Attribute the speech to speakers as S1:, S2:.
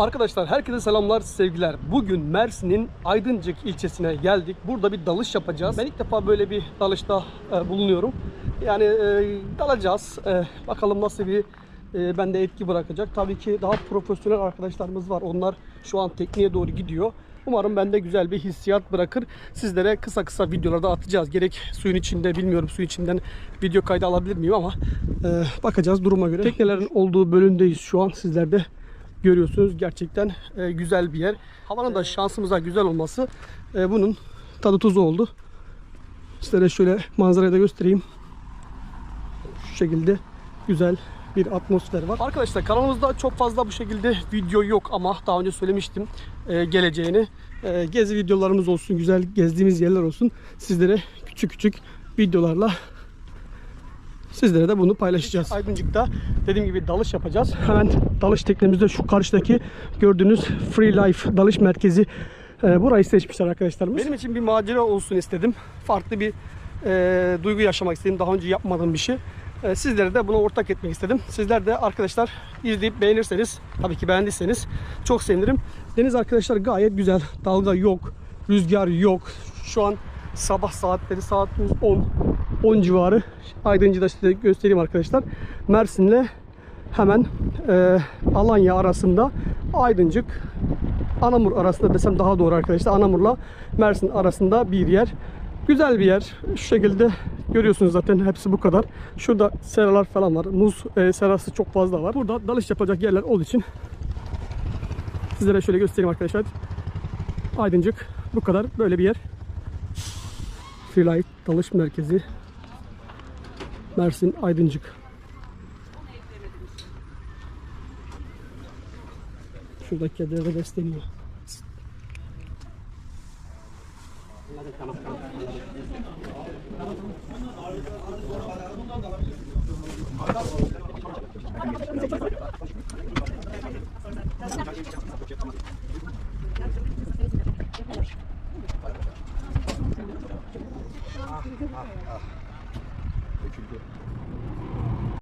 S1: Arkadaşlar herkese selamlar, sevgiler. Bugün Mersin'in Aydıncık ilçesine geldik. Burada bir dalış yapacağız. Ben ilk defa böyle bir dalışta e, bulunuyorum. Yani e, dalacağız. E, bakalım nasıl bir e, bende etki bırakacak. Tabii ki daha profesyonel arkadaşlarımız var. Onlar şu an tekniğe doğru gidiyor. Umarım bende güzel bir hissiyat bırakır. Sizlere kısa kısa videolarda atacağız. Gerek suyun içinde bilmiyorum suyun içinden video kaydı alabilir miyim ama e, bakacağız duruma göre. Teknelerin olduğu bölümdeyiz şu an. Sizler de görüyorsunuz. Gerçekten e, güzel bir yer. Havanın da şansımıza güzel olması e, bunun tadı tuzu oldu. Sizlere şöyle manzarayı da göstereyim. Şu şekilde güzel bir atmosfer var. Arkadaşlar kanalımızda çok fazla bu şekilde video yok ama daha önce söylemiştim e, geleceğini. E, gezi videolarımız olsun, güzel gezdiğimiz yerler olsun. Sizlere küçük küçük videolarla Sizlere de bunu paylaşacağız. Aydıncık'ta dediğim gibi dalış yapacağız. Hemen dalış teknemizde şu karşıdaki gördüğünüz Free Life dalış merkezi e, burayı seçmişler arkadaşlarımız. Benim için bir macera olsun istedim. Farklı bir e, duygu yaşamak istedim. Daha önce yapmadığım bir şey. E, sizlere de buna ortak etmek istedim. Sizler de arkadaşlar izleyip beğenirseniz, tabii ki beğendiyseniz çok sevinirim. Deniz arkadaşlar gayet güzel. Dalga yok, rüzgar yok. Şu an sabah saatleri saat 10 10 civarı. Aydıncı'da size göstereyim arkadaşlar. Mersin'le hemen e, Alanya arasında Aydıncık Anamur arasında desem daha doğru arkadaşlar. Anamur'la Mersin arasında bir yer. Güzel bir yer. Şu şekilde görüyorsunuz zaten hepsi bu kadar. Şurada seralar falan var. Muz e, serası çok fazla var. Burada dalış yapacak yerler olduğu için sizlere şöyle göstereyim arkadaşlar. Aydıncık bu kadar. Böyle bir yer. Freelight Dalış Merkezi Mersin Aydıncık. Şuradaki kedileri de besleniyor. Ah, ah, ah. Очень гордо.